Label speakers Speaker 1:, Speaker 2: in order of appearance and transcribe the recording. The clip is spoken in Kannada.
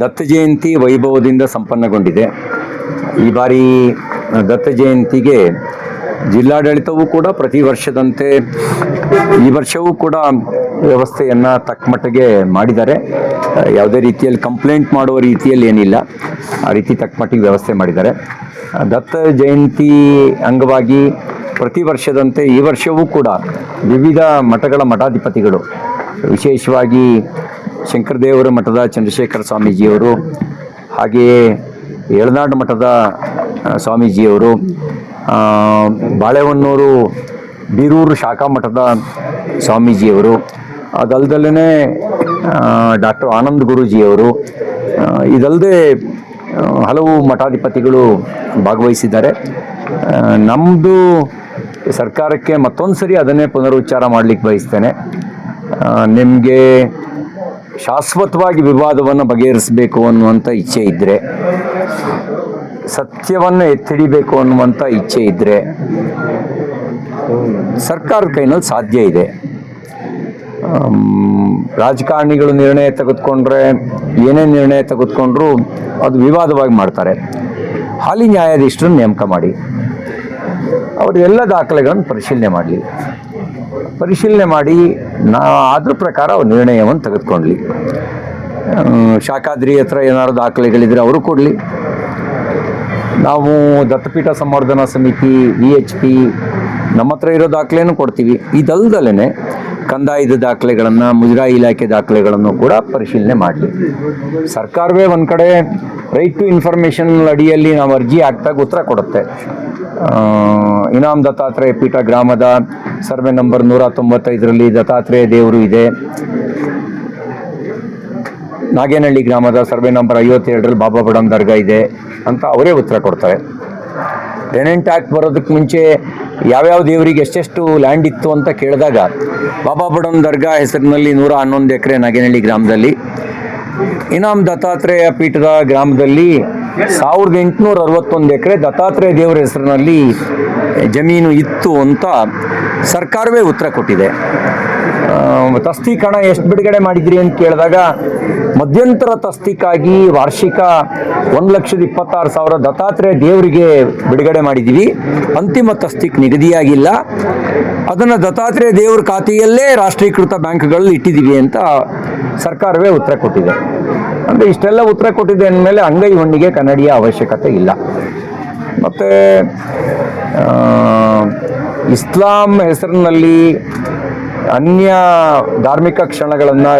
Speaker 1: ದತ್ತ ಜಯಂತಿ ವೈಭವದಿಂದ ಸಂಪನ್ನಗೊಂಡಿದೆ. ಈ ಬಾರಿ ದತ್ತ ಜಯಂತಿಗೆ ಜಿಲ್ಲಾಡಳಿತವೂ ಕೂಡ ಪ್ರತಿ ವರ್ಷದಂತೆ ಈ ವರ್ಷವೂ ಕೂಡ ವ್ಯವಸ್ಥೆಯನ್ನು ತಕ್ಕಮಟ್ಟಿಗೆ ಮಾಡಿದ್ದಾರೆ. ಯಾವುದೇ ರೀತಿಯಲ್ಲಿ ಕಂಪ್ಲೇಂಟ್ ಮಾಡುವ ರೀತಿಯಲ್ಲಿ ಏನಿಲ್ಲ. ಆ ರೀತಿ ತಕ್ಕಮಟ್ಟಿಗೆ ವ್ಯವಸ್ಥೆ ಮಾಡಿದ್ದಾರೆ. ದತ್ತ ಜಯಂತಿ ಅಂಗವಾಗಿ ಪ್ರತಿ ವರ್ಷದಂತೆ ಈ ವರ್ಷವೂ ಕೂಡ ವಿವಿಧ ಮಠಗಳ ಮಠಾಧಿಪತಿಗಳು, ವಿಶೇಷವಾಗಿ ಶಂಕರದೇವರ ಮಠದ ಚಂದ್ರಶೇಖರ ಸ್ವಾಮೀಜಿಯವರು, ಹಾಗೆಯೇ ಏಳನಾಡು ಮಠದ ಸ್ವಾಮೀಜಿಯವರು ಬಾಳೆಹೊನ್ನೂರು ಬೀರೂರು ಶಾಖಾ ಮಠದ ಸ್ವಾಮೀಜಿಯವರು ಅದಲ್ದಲ್ಲೇ ಡಾಕ್ಟರ್ ಆನಂದ್ ಗುರೂಜಿಯವರು ಇದಲ್ಲದೆ ಹಲವು ಮಠಾಧಿಪತಿಗಳು ಭಾಗವಹಿಸಿದ್ದಾರೆ. ನಮ್ಮದು ಸರ್ಕಾರಕ್ಕೆ ಮತ್ತೊಂದು ಸರಿ ಅದನ್ನೇ ಪುನರುಚ್ಚಾರ ಮಾಡಲಿಕ್ಕೆ ಬಯಸ್ತೇನೆ. ನಿಮಗೆ ಶಾಶ್ವತವಾಗಿ ವಿವಾದವನ್ನು ಬಗೆಹರಿಸಬೇಕು ಅನ್ನುವಂಥ ಇಚ್ಛೆ ಇದ್ದರೆ ಸತ್ಯವನ್ನು ಎತ್ತಿಡಿಬೇಕು ಅನ್ನುವಂಥ ಇಚ್ಛೆ ಇದ್ದರೆ ಸರ್ಕಾರದ ಕೈನಲ್ಲಿ ಸಾಧ್ಯ ಇದೆ. ರಾಜಕಾರಣಿಗಳು ನಿರ್ಣಯ ತೆಗೆದುಕೊಂಡ್ರೆ ಏನೇ ನಿರ್ಣಯ ತೆಗೆದುಕೊಂಡ್ರು ಅದು ವಿವಾದವಾಗಿ ಮಾಡ್ತಾರೆ. ಹಾಲಿ ನ್ಯಾಯಾಧೀಶರನ್ನು ನೇಮಕ ಮಾಡಿ. ಅವರು ಎಲ್ಲ ದಾಖಲೆಗಳನ್ನು ಪರಿಶೀಲನೆ ಮಾಡಲಿ. ಪರಿಶೀಲನೆ ಮಾಡಿ, ನಾ ಅದ್ರ ಪ್ರಕಾರ ಅವ್ರು ನಿರ್ಣಯವನ್ನು ತೆಗೆದುಕೊಳ್ಳಿ ಶಾಖಾದ್ರಿ ಹತ್ರ ಏನಾದ್ರು ದಾಖಲೆಗಳಿದ್ರೆ ಅವರು ಕೊಡಲಿ. ನಾವು ದತ್ತಪೀಠ ಸಂವರ್ಧನಾ ಸಮಿತಿ, ವಿ ಎಚ್ ಪಿ, ನಮ್ಮ ಹತ್ರ ಇರೋ ದಾಖಲೆಯನ್ನು ಕೊಡ್ತೀವಿ. ಇದಲ್ದಲೇ ಕಂದಾಯದ ದಾಖಲೆಗಳನ್ನು, ಮುಜರಾಯಿ ಇಲಾಖೆ ದಾಖಲೆಗಳನ್ನು ಕೂಡ ಪರಿಶೀಲನೆ ಮಾಡಲಿ. ಸರ್ಕಾರವೇ ಒಂದು ಕಡೆ ರೈಟ್ ಟು ಇನ್ಫಾರ್ಮೇಷನ್ ಅಡಿಯಲ್ಲಿ ನಾವು ಅರ್ಜಿ ಹಾಕ್ದಾಗ ಉತ್ತರ ಕೊಡುತ್ತೆ. ಇನಾಮ್ ದತ್ತಾತ್ರೇಯ ಪೀಠ ಗ್ರಾಮದ ಸರ್ವೆ ನಂಬರ್ ನೂರ ತೊಂಬತ್ತೈದರಲ್ಲಿ ದತ್ತಾತ್ರೇಯ ದೇವರು ಇದೆ. ನಾಗೇನಹಳ್ಳಿ ಗ್ರಾಮದ ಸರ್ವೆ ನಂಬರ್ ಐವತ್ತೆರಡರಲ್ಲಿ ಬಾಬಾ ಬಡಮ್ ದರ್ಗಾ ಇದೆ ಅಂತ ಅವರೇ ಉತ್ತರ ಕೊಡ್ತಾರೆ. ಟೆನೆಂಟ್ ಆಕ್ಟ್ ಬರೋದಕ್ಕೆ ಮುಂಚೆ ಯಾವ್ಯಾವ ದೇವರಿಗೆ ಎಷ್ಟೆಷ್ಟು ಲ್ಯಾಂಡ್ ಇತ್ತು ಅಂತ ಕೇಳಿದಾಗ ಬಾಬಾ ಬಡಮ್ ದರ್ಗಾ ಹೆಸರಿನಲ್ಲಿ ನೂರ ಹನ್ನೊಂದು ಎಕರೆ ನಾಗೇನಹಳ್ಳಿ ಗ್ರಾಮದಲ್ಲಿ ಇನಾಮ್ ದತ್ತಾತ್ರೇಯ ಪೀಠದ ಗ್ರಾಮದಲ್ಲಿ ಸಾವಿರದ ಎಂಟುನೂರ ಅರವತ್ತೊಂದು ಎಕರೆ ದತ್ತಾತ್ರೇಯ ದೇವರ ಹೆಸರಿನಲ್ಲಿ ಜಮೀನು ಇತ್ತು ಅಂತ ಸರ್ಕಾರವೇ ಉತ್ತರ ಕೊಟ್ಟಿದೆ. ತಸ್ತೀಕರಣ ಎಷ್ಟು ಬಿಡುಗಡೆ ಮಾಡಿದ್ರಿ ಅಂತ ಕೇಳಿದಾಗ ಮಧ್ಯಂತರ ತಸ್ತಿಕ್ಕಾಗಿ ವಾರ್ಷಿಕ ಒಂದು ಲಕ್ಷದ ಇಪ್ಪತ್ತಾರು ಸಾವಿರ ದತ್ತಾತ್ರೇಯ ದೇವರಿಗೆ ಬಿಡುಗಡೆ ಮಾಡಿದ್ದೀವಿ. ಅಂತಿಮ ತಸ್ತಿಕ್ ನಿಗದಿಯಾಗಿಲ್ಲ. ಅದನ್ನು ದತ್ತಾತ್ರೇಯ ದೇವ್ರ ಖಾತೆಯಲ್ಲೇ ರಾಷ್ಟ್ರೀಕೃತ ಬ್ಯಾಂಕ್ಗಳಲ್ಲಿ ಇಟ್ಟಿದ್ದೀವಿ ಅಂತ ಸರ್ಕಾರವೇ ಉತ್ತರ ಕೊಟ್ಟಿದೆ. ಅಂದರೆ ಇಷ್ಟೆಲ್ಲ ಉತ್ತರ ಕೊಟ್ಟಿದೆ ಅಂದಮೇಲೆ ಅಂಗೈ ಹೊಂಡಿಗೆ ಕನ್ನಡಿಯ ಅವಶ್ಯಕತೆ ಇಲ್ಲ. ಮತ್ತು ಇಸ್ಲಾಂ ಹೆಸರಿನಲ್ಲಿ ಅನ್ಯ ಧಾರ್ಮಿಕ ಕ್ಷಣಗಳನ್ನು